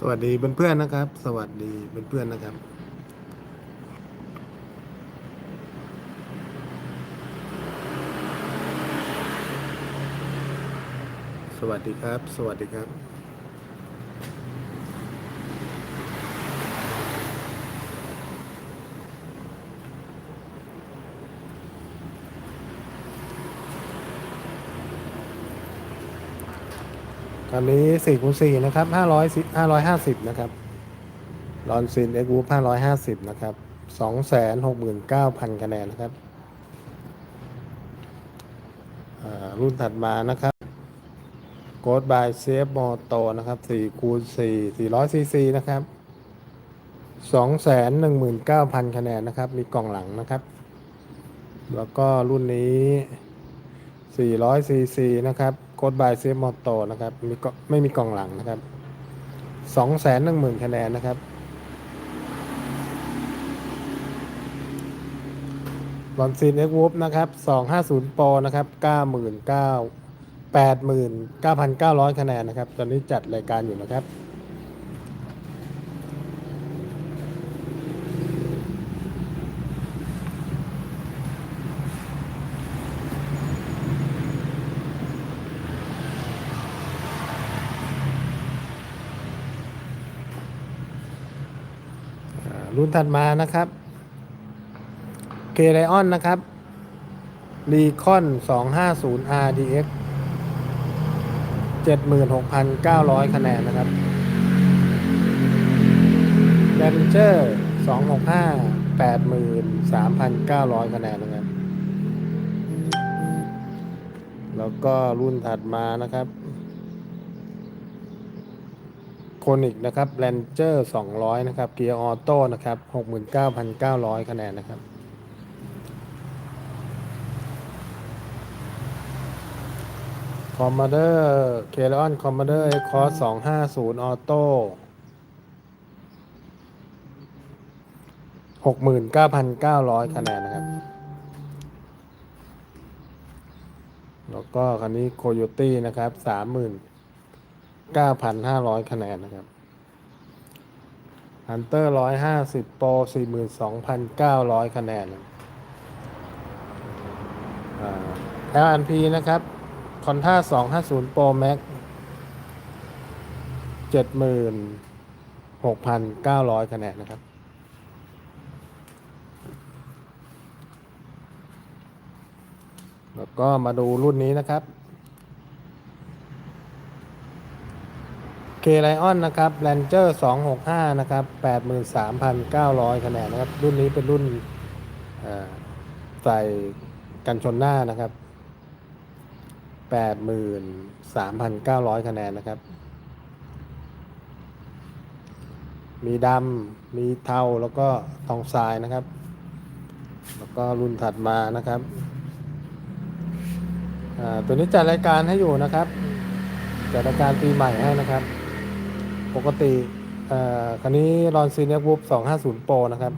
สวัสดีเพื่อนๆนะครับ สวัสดีเพื่อนๆนะครับ สวัสดีครับ สวัสดีครับ ตอนนี้4คูณ4นะครับ500 550นะครับลอนซินเอ็กวู550นะครับ269,000คะแนนนะครับรุ่นถัดมานะครับโกดบายเซฟมอโตนะครับ4คูณ4 400ซีซีนะครับ219,000คะแนนนะครับ มีกล่องหลังนะครับ แล้วก็รุ่นนี้400ซีซีนะครับ โคดบายเซฟมอโตนะครับมีก็ไม่มีกองหลังนะครับสองแสนหนึ่งหมื่นคะแนนนะครับลอนซีนเอ็กวูฟนะครับสองห้าศูนย์ปอนะครับเก้าหมื่นเก้าแปดหมื่นเก้าพันเก้าร้อยคะแนนนะครับ ตอนนี้จัดรายการอยู่นะครับ รุ่นถัดมานะครับ k l i o n นนะครับ r e c o n 250 RDX 76,900 คะแนนนะครับ Ranger 265 83,900 คะแนนนะครับ แล้วก็รุ่นถัดมานะครับ โคนิกนะครับแ a นเจอร์200 นะครับ เกียร์ออโต้นะครับ 69,900 คะแนนนะครับคอมมานเดอร์เคเลออนคอมมานเดอร์เอคอร์250ออโต้69,900คะแนนนะครับ แล้วก็คันนี้โคโยตี้นะครับ30,000 9,500 คะแนนนะครับฮันเตอร์150โปร42,900 คะแนนอ่า LNP นะครับคอนท่า250โปรแม็ก76,900คะแนนนะครับ แล้วก็มาดูรุ่นนี้นะครับ k l i o n นะครับ Ranger 265นะครับ83,900คะแนนนะครับ รุ่นนี้เป็นรุ่นใส่กันชนหน้านะครับ83,900คะแนนนะครับ มีดำมีเทาแล้วก็ทองทรายนะครับ แล้วก็รุ่นถัดมานะครับอ่าตัวนี้จัดรายการให้อยู่นะครับ จัดรายการปีใหม่ให้นะครับ ปกติอ่อคันนี้รอนซีเนียวูฟ250 โปรนะครับ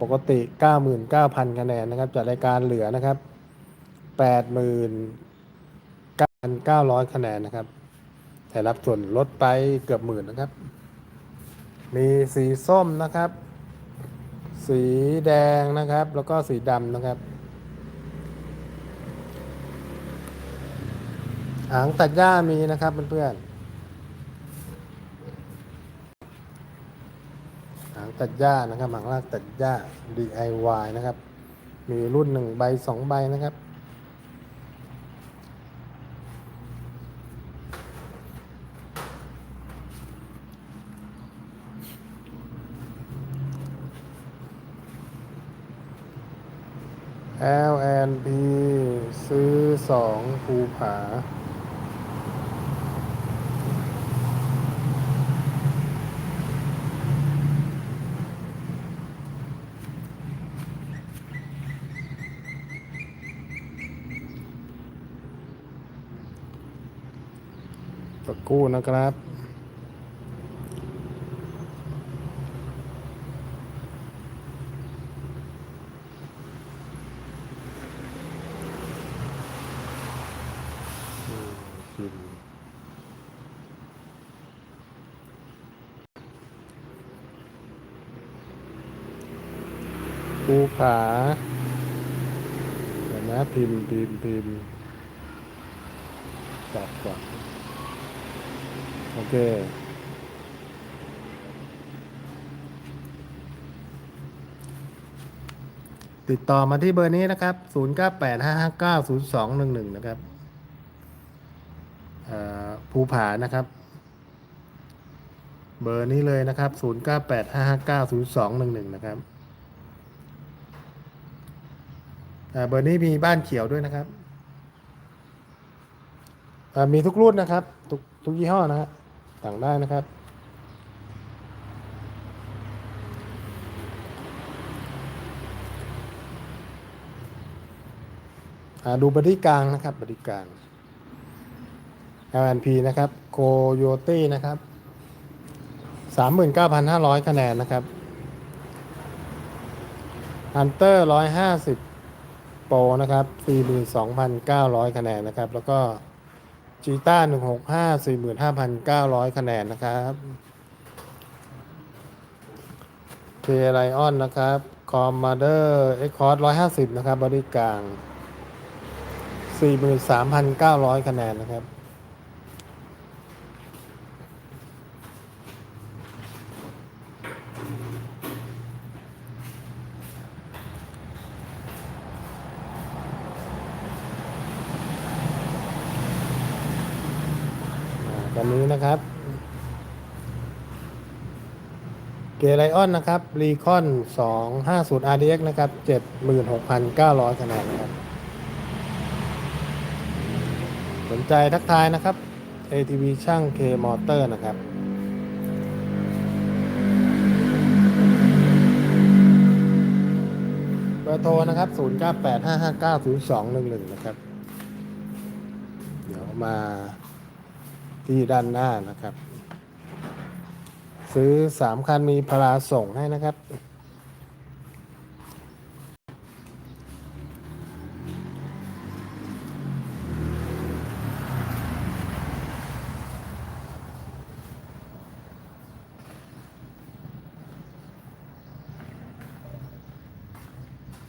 ปกติ 99,000 คะแนนนะครับจัดรายการเหลือนะครับ 89,900 คะแนนนะครับแต่รับส่วนลดไปเกือบหมื่นนะครับ มีสีส้มนะครับ สีแดงนะครับ แล้วก็สีดำนะครับหางตัดหญ้ามีนะครับเพื่อนๆหาง ตัดหญ้านะครับหมางลากตัดหญ้า DIY นะครับ มีรุ่นหนึ่งใบสองใบนะครับ L&P ซื้อสองภูผา สักู้นะครับกูผาเดี๋ยวนะพิมพ์พิมพ์พิมพ์จับจับ อเค ติดต่อมาที่เบอร์นี้นะครับ 0985590211 นะครับอ่อภูผานะครับ เบอร์นี้เลยนะครับ 0985590211 นะครับเอ่อเบอร์นี้มีบ้านเขียวด้วยนะครับอ่อมีทุกรุ่นนะครับ ทุกทุกยี่ห้อนะฮะ สั่งได้นะครับ ดูบอดี้กลางนะครับบอดี้กลาง LNP นะครับโคโยตี้นะครับ39,500 คะแนนนะครับฮันเตอร์150 โปรนะครับ 42,900 คะแนนนะครับ แล้วก็ จีต้าหนึ่งหกห้าสี่หมื่นห้าพันเก้าร้อยคะแนนนะครับเทไลออนนะครับ คอมมาเดอร์เอ็กคอร์ดร้อยห้าสิบนะครับ บริกลางสี่หมื่นสามพันเก้าร้อยคะแนนนะครับ อ่าตอนนี้นะครับ เกไลออนนะครับรีคอน250 RDX นะครับ 76,900คะแนนครับ สนใจทักทายนะครับ ATV ช่าง K Motor นะครับเบอร์โทรนะครับ 0985590211 นะครับ เดี๋ยวมา ที่ด้านหน้านะครับ ซื้อ3คันมีพลาส่งให้นะครับ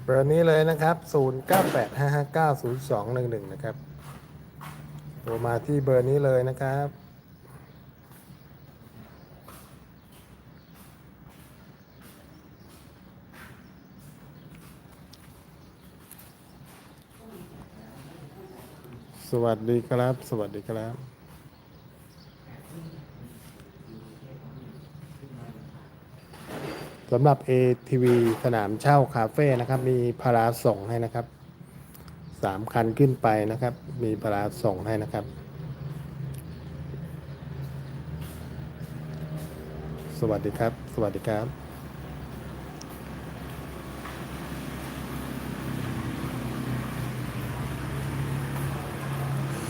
เบอร์นี้เลยนะครับ 0985590211 นะครับ รมาที่เบอร์นี้เลยนะครับ สวัสดีครับ สวัสดีครับสำหรับ ATV สนามเช่าคาเฟ่นะครับ มีพาราส่งให้นะครับ สามคันขึ้นไปนะครับ มีพาราส่งให้นะครับ สวัสดีครับ สวัสดีครับ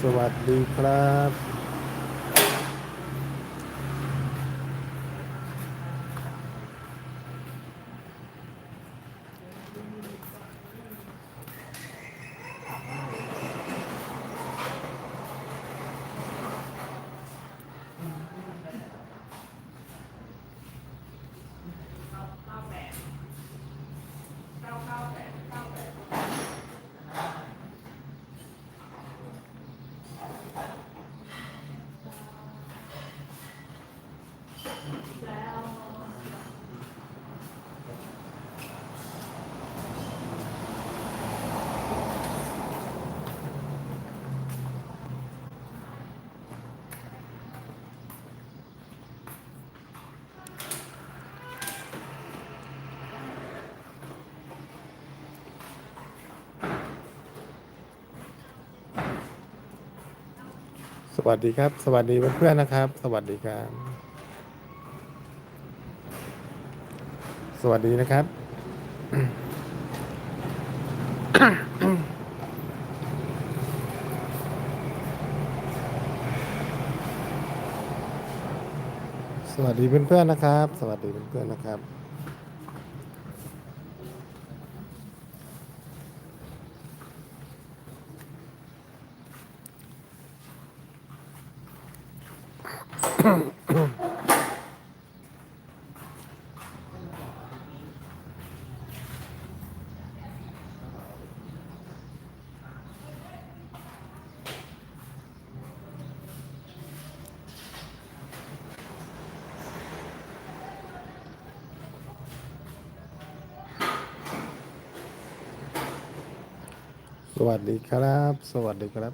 สวัสดีครับ ส วัสดีครับ สวัสดีเพื่อนๆนะครับ สวัสดีครับ สวัสดีนะครับ สวัสดีเพื่อนๆนะครับ สวัสดีเพื่อนๆนะครับ วัสดีครับ สวัสดีครับ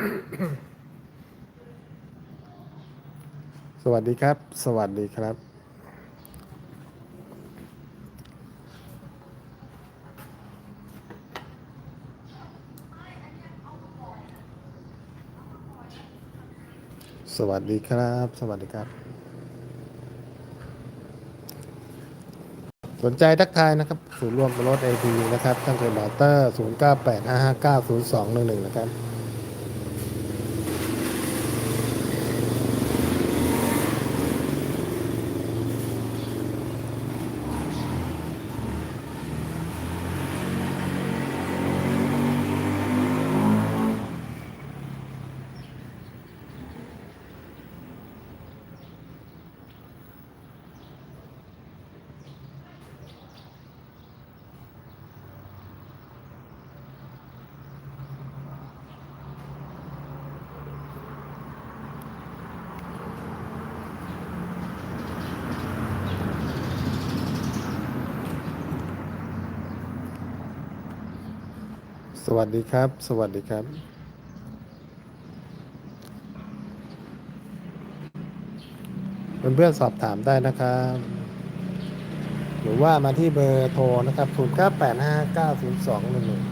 สวัสดีครับ สวัสดีครับ สวัสดีครับ สวัสดีครับ สนใจทักทายนะครับ ศูนย์รวมรถ AT นะครับ ตั้งแต่มอเตอร์ 0985590211 นะครับ ส วัสดีครับ สวัสดีครับ เพื่อนๆสอบถามได้นะครับ หรือว่ามาที่เบอร์โทรนะครับ 0 9 8 5 9 0 2 1 1